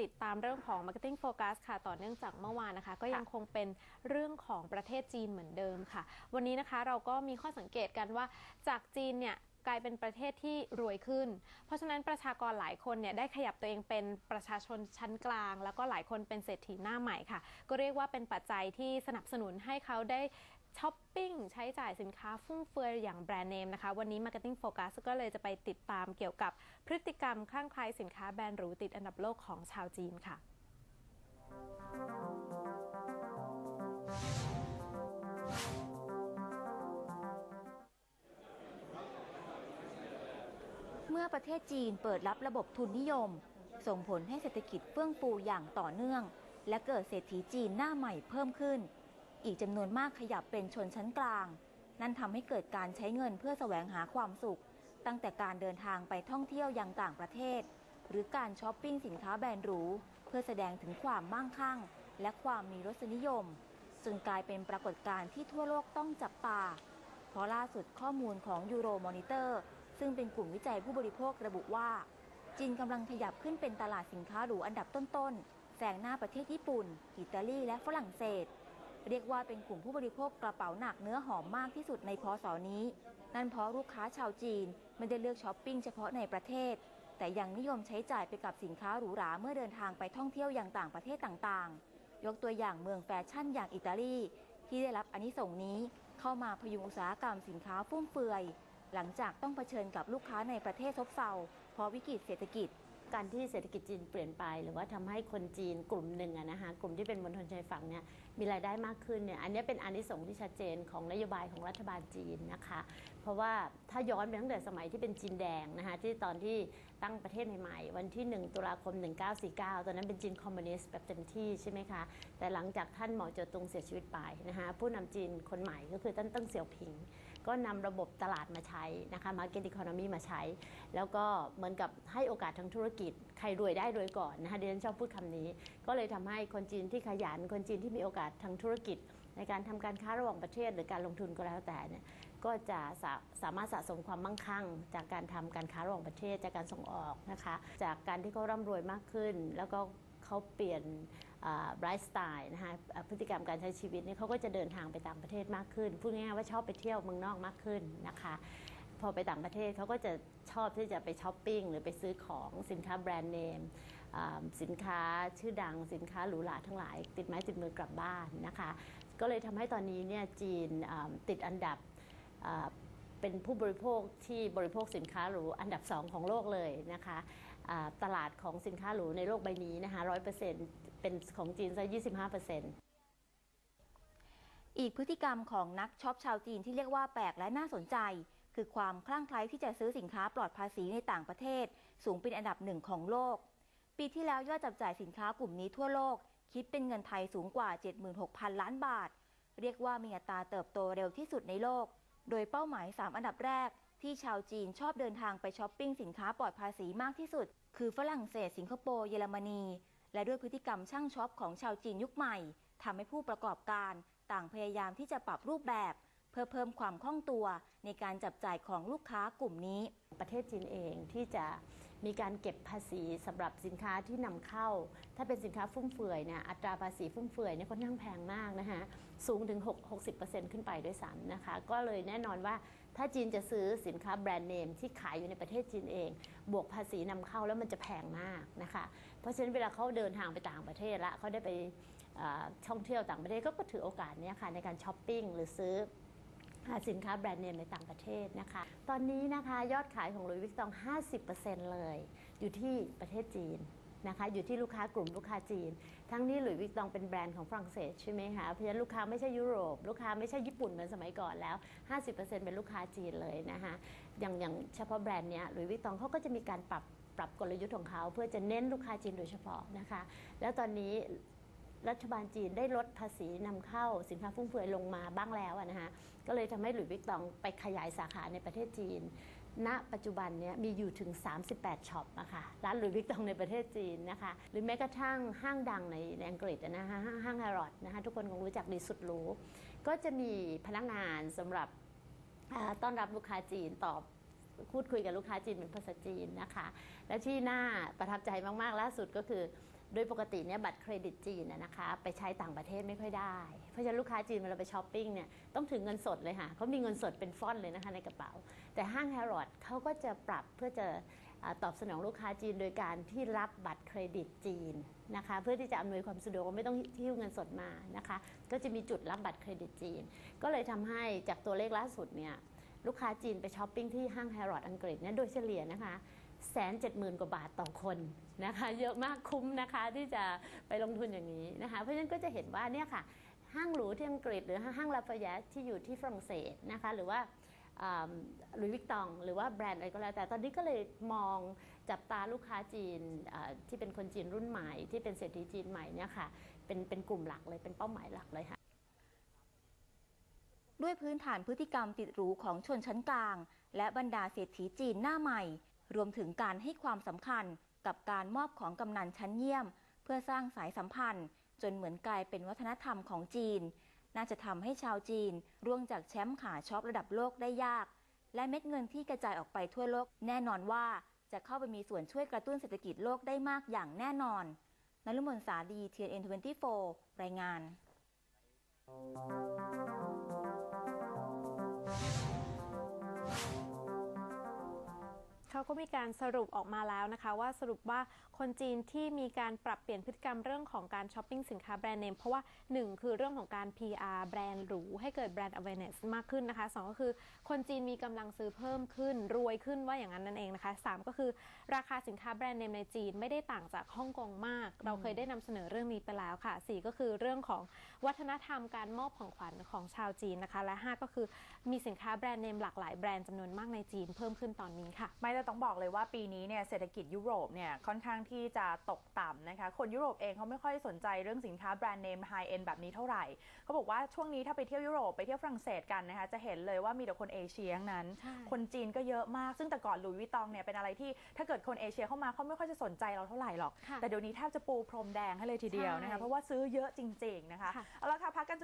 ติดตามเรื่องของ Marketing Focus ค่ะ ต่อเนื่องจากเมื่อวานนะคะ ก็ยังคงเป็นเรื่องของประเทศจีนเหมือนเดิมค่ะ วันนี้นะคะเราก็มีข้อสังเกตกันว่าจากจีนเนี่ยกลายเป็นประเทศที่รวยขึ้น เพราะฉะนั้นประชากรหลายคนเนี่ยได้ขยับตัวเองเป็นประชาชนชั้นกลาง แล้วก็หลายคนเป็นเศรษฐีหน้าใหม่ค่ะ ก็เรียกว่าเป็นปัจจัยที่สนับสนุนให้เขาได้ช้อปปิ้งใช้จ่ายสินค้าฟุ่มเฟือยอย่างแบรนด์เนมนะคะ วันนี้ Marketing Focus ก็เลยจะไปติดตามเกี่ยวกับ พฤติกรรมคลั่งไคล้สินค้าแบรนด์หรูติดอันดับโลกของชาวจีนค่ะเมื่อประเทศจีนเปิดรับระบบทุนนิยม ส่งผลให้เศรษฐกิจเฟื่องฟูอย่างต่อเนื่อง และเกิดเศรษฐีจีนหน้าใหม่เพิ่มขึ้น อีกจำนวนมากขยับเป็นชนชั้นกลาง นั่นทำให้เกิดการใช้เงินเพื่อแสวงหาความสุข ตั้งแต่การเดินทางไปท่องเที่ยวยังต่างประเทศ หรือการช้อปปิ้งสินค้าแบรนด์หรู เพื่อแสดงถึงความมั่งคั่ง และความมีรสนิยม จนกลายเป็นปรากฏการณ์ที่ทั่วโลกต้องจับตา เพราะล่าสุดข้อมูลของ Euro Monitor ซึ่งเป็นกลุ่มวิจัยผู้บริโภคระบุว่า จีนกำลังขยับขึ้นเป็นตลาดสินค้าหรูอันดับต้นๆแซงหน้าประเทศญี่ปุ่น อิตาลีและฝรั่งเศส เรียกว่าเป็นกลุ่มผู้บริโภคกระเป๋าหนักเนื้อหอมมากที่สุดในพศนี้ นั่นเพราะลูกค้าชาวจีนไม่ได้เลือกช้อปปิ้งเฉพาะในประเทศ แต่ยังนิยมใช้จ่ายไปกับสินค้าหรูหราเมื่อเดินทางไปท่องเที่ยวอยังต่างประเทศต่างๆ ยกตัวอย่างเมืองแฟชั่นอย่างอิตาลี ที่ได้รับอานิสงส์นี้เข้ามาพยุงอุตสาหกรรมสินค้าฟุ่มเฟือย หลังจากต้องเผชิญกับลูกค้าในประเทศซบเซาเพราะวิกฤตเศรษฐกิจ การที่เศรษฐกิจจีนเปลี่ยนไป หรือว่าทำให้คนจีนกลุ่มหนึ่งอะนะคะกลุ่มที่เป็นมณฑลชายฝั่งเนี่ยมีรายได้มากขึ้นเนี่ยอันนี้เป็นอานิสงส์ที่ชัดเจนของนโยบายของรัฐบาลจีนนะคะ เพราะว่าถ้าย้อนไปตั้งแต่สมัยที่เป็นจีนแดงนะคะที่ตอนที่ตั้งประเทศใหม่ๆ วันที่ 1 ตุลาคม 1949 ตอนนั้นเป็นจีนคอมมิวนิสต์แบบเต็มที่ใช่ไหมคะ แต่หลังจากท่านเหมาเจ๋อตงเสียชีวิตไปนะคะผู้นำจีนคนใหม่ก็คือท่านติ้งเสี่ยวผิง ก็นำระบบตลาดมาใช้นะคะ Market Economy มาใช้ แล้วก็เหมือนกับให้โอกาสทางธุรกิจ ใครรวยได้รวยก่อนนะคะดิฉันชอบพูดคำนี้ ก็เลยทำให้คนจีนที่ขยัน คนจีนที่มีโอกาสทางธุรกิจ ในการทำการค้าระหว่างประเทศ หรือการลงทุนก็แล้วแต่เนี่ยก็จะสาสามารถสะสมความมั่งคั่ง จากการทำการค้าระหว่างประเทศ จากการส่งออกนะคะ จากการที่เขาร่ำรวยมากขึ้น แล้วก็ เขาเปลี่ยนไลฟ์สไตล์นะคะพฤติกรรมการใช้ชีวิตนี่เขาก็จะเดินทางไปต่างประเทศมากขึ้น พูดง่ายๆว่าชอบไปเที่ยวเมืองนอกมากขึ้นนะคะ พอไปต่างประเทศเขาก็จะชอบที่จะไปช้อปปิ้งหรือไปซื้อของสินค้าแบรนด์เนมสินค้าชื่อดังสินค้าหรูหราทั้งหลาย ติดไม้ติดมือกลับบ้านนะคะ ก็เลยทำให้ตอนนี้เนี่ยจีนติดอันดับเป็นผู้บริโภคที่บริโภคสินค้าหรูอันดับสองของโลกเลยนะคะ ตลาดของสินค้าหรูในโลกใบนี้นะคะร้อยเปอร์เซ็นต์เป็นของจีนซะยี่สิบห้าเปอร์เซ็นต์อีกพฤติกรรมของนักช็อปชาวจีนที่เรียกว่าแปลกและน่าสนใจ คือความคลั่งไคล้ที่จะซื้อสินค้าปลอดภาษีในต่างประเทศ สูงเป็นอันดับหนึ่งของโลก ปีที่แล้วยอดจับจ่ายสินค้ากลุ่มนี้ทั่วโลก คิดเป็นเงินไทยสูงกว่า 76,000 ล้านบาท เรียกว่ามีอัตราเติบโตเร็วที่สุดในโลก โดยเป้าหมาย 3 อันดับแรก ที่ชาวจีนชอบเดินทางไปช้อปปิ้งสินค้าปลอดภาษีมากที่สุด คือฝรั่งเศสสิงคโปร์เยอรมนี และด้วยพฤติกรรมช่างช็อปของชาวจีนยุคใหม่ทำให้ผู้ประกอบการต่างพยายามที่จะปรับรูปแบบ เพื่อเพิ่มความคล่องตัวในการจับจ่ายของลูกค้ากลุ่มนี้ ประเทศจีนเองที่จะมีการเก็บภาษีสำหรับสินค้าที่นำเข้า ถ้าเป็นสินค้าฟุ่มเฟือยเนี่ยอัตราภาษีฟุ่มเฟือยเนี่ยค่อนข้างแพงมากนะคะสูงถึง 6 60%ขึ้นไปด้วยซ้ำนะคะ ก็เลยแน่นอนว่า ถ้าจีนจะซื้อสินค้าแบรนด์เนมที่ขายอยู่ในประเทศจีนเอง บวกภาษีนำเข้าแล้วมันจะแพงมากนะคะ เพราะฉะนั้นเวลาเขาเดินทางไปต่างประเทศละเขาได้ไปเอ่อท่องเที่ยวต่างประเทศก็ถือโอกาสเนี้ค่ะในการช้อปปิ้งหรือซื้อสินค้าแบรนด์เนมในต่างประเทศนะคะ ตอนนี้นะคะยอดขายของลุยวิกตอง 50%เลย อยู่ที่ประเทศจีน นะคะอยู่ที่ลูกค้ากลุ่มลูกค้าจีน ทั้งนี้หลุยส์วิกตองเป็นแบรนด์ของฝรั่งเศสใช่ไหมคะเพราะฉะนั้นลูกค้าไม่ใช่ยุโรป ลูกค้าไม่ใช่ญี่ปุ่นเหมือนสมัยก่อนแล้ว 50%เป็นลูกค้าจีนเลยนะคะอย่างอย่างเฉพาะแบรนด์เนี้ยหลุยส์วิกตองเขาก็จะมีการปรับปรับกลยุทธ์ของเขาเพื่อจะเน้นลูกค้าจีนโดยเฉพาะนะคะ แล้วตอนนี้รัฐบาลจีนได้ลดภาษีนำเข้าสินค้าฟุ่มเฟือยลงมาบ้างแล้วนะคะก็เลยทำให้หลุยส์วิกตองไปขยายสาขาในประเทศจีน ณปัจจุบันนี้มีอยู่ถึง 38ช็อปนะคะร้านหลุยส์วิกตองในประเทศจีนนะคะ หรือแม้กระทั่งห้างดังในในอังกฤษนะคะห้างห้างฮร์รอดนะคะทุกคนคงรู้จักดีสุดรูก็จะมีพนักงานสำหรับต้อนรับลูกค้าจีนตอบพูดคุยกับลูกค้าจีนเป็นภาษาจีนนะคะ และที่น่าประทับใจมาก ๆ ล่าสุดก็คือ โดยปกติเนี่ยบัตรเครดิตจีนนะคะไปใช้ต่างประเทศไม่ค่อยได้ เพราะฉะนั้นลูกค้าจีนเวลาไปช้อปปิ้งเนี่ยต้องถือเงินสดเลยค่ะเขามีเงินสดเป็นฟ่อนเลยนะคะในกระเป๋า แต่ห้างแฮร์รอดเขาก็จะปรับเพื่อจะตอบสนองลูกค้าจีนโดยการที่รับบัตรเครดิตจีนนะคะเพื่อที่จะอำนวยความสะดวกไม่ต้องหิ้วเงินสดมานะคะก็จะมีจุดรับบัตรเครดิตจีน ก็เลยทำให้จากตัวเลขล่าสุดเนี่ยลูกค้าจีนไปช้อปปิ้งที่ห้างแฮร์รอดอังกฤษเนี่ยโดยเฉลี่ยนะคะ แสนเจ็ดหมื่นกว่าบาทต่อคนนะคะเยอะมากคุ้มนะคะที่จะไปลงทุนอย่างนี้นะคะเพราะฉะนั้นก็จะเห็นว่าเนี่ยค่ะห้างหรูที่อังกฤษหรือห้างลาฟายตที่อยู่ที่ฝรั่งเศสนะคะหรือว่าลุยวิกตอง หรือว่าแบรนด์อะไรก็แล้ว แต่ตอนนี้ก็เลยมองจับตาลูกค้าจีนที่เป็นคนจีนรุ่นใหม่ที่เป็นเศรษฐีจีนใหม่เนี่ยค่ะเป็นเป็นกลุ่มหลักเลยเป็นเป้าหมายหลักเลยค่ะด้วยพื้นฐานพฤติกรรมติดหรูของชนชั้นกลาง และบรรดาเศรษฐีจีนหน้าใหม่ รวมถึงการให้ความสำคัญกับการมอบของกำนันชั้นเยี่ยม เพื่อสร้างสายสัมพันธ์ จนเหมือนกลายเป็นวัฒนธรรมของจีน น่าจะทำให้ชาวจีน ร่วงจากแชมป์ขาช็อประดับโลกได้ยาก และเม็ดเงินที่กระจายออกไปทั่วโลก แน่นอนว่าจะเข้าไปมีส่วนช่วยกระตุ้นเศรษฐกิจโลกได้มากอย่างแน่นอนนลุมนสาดี TNN24 รายงานเขา ก็มีการสรุปออกมาแล้วนะคะ ว่าสรุปว่าคนจีนที่มีการปรับเปลี่ยนพฤติกรรมเรื่องของการช้อปปิ้งสินค้าแบรนด์เนมเพราะว่า 1 คือเรื่องของการ PR แบรนด์หรูให้เกิดแบรนด์ awareness มากขึ้นนะคะ 2 ก็คือคนจีนมีกำลังซื้อเพิ่มขึ้น รวยขึ้นว่าอย่างนั้นนั่นเองนะคะ 3 ก็คือราคาสินค้าแบรนด์เนมในจีนไม่ได้ต่างจากฮ่องกงมาก เราเคยได้นำเสนอเรื่องนี้ไปแล้วค่ะ 4 ก็คือเรื่องของวัฒนธรรมการมอบของขวัญของชาวจีนนะคะ และ 5 ก็คือมีสินค้าแบรนด์เนมหลากหลายแบรนด์จำนวนมากในจีนเพิ่มขึ้นตอนนี้ค่ะไม่แต่ต้องบอกเลยว่าปีนี้เนี่ยเศรษฐกิจยุโรปเนี่ยค่อนข้างที่จะตกต่ำนะคะ คนยุโรปเองเขาไม่ค่อยสนใจเรื่องสินค้าแบรนด์เนมไฮเอ็นแบบนี้เท่าไหร่ เขาบอกว่าช่วงนี้ถ้าไปเที่ยวยุโรปไปเที่ยวฝรั่งเศสกันนะคะ จะเห็นเลยว่ามีแต่คนเอเชียทั้งนั้นใช่คนจีนก็เยอะมาก ซึ่งแต่ก่อนหลุยส์วิตตองเนี่ยเป็นอะไรที่ถ้าเกิดคนเอเชียเข้ามาเขาไม่ค่อยจะสนใจเราเท่าไหร่หรอกค่ะแต่เดี๋ยวนี้แทบจะปูพรมแดงให้เลยทีเดียวนะคะใช่เพราะว่าซื้อเยอะจริงๆนะคะค่ะเอาละค่ะพักกัน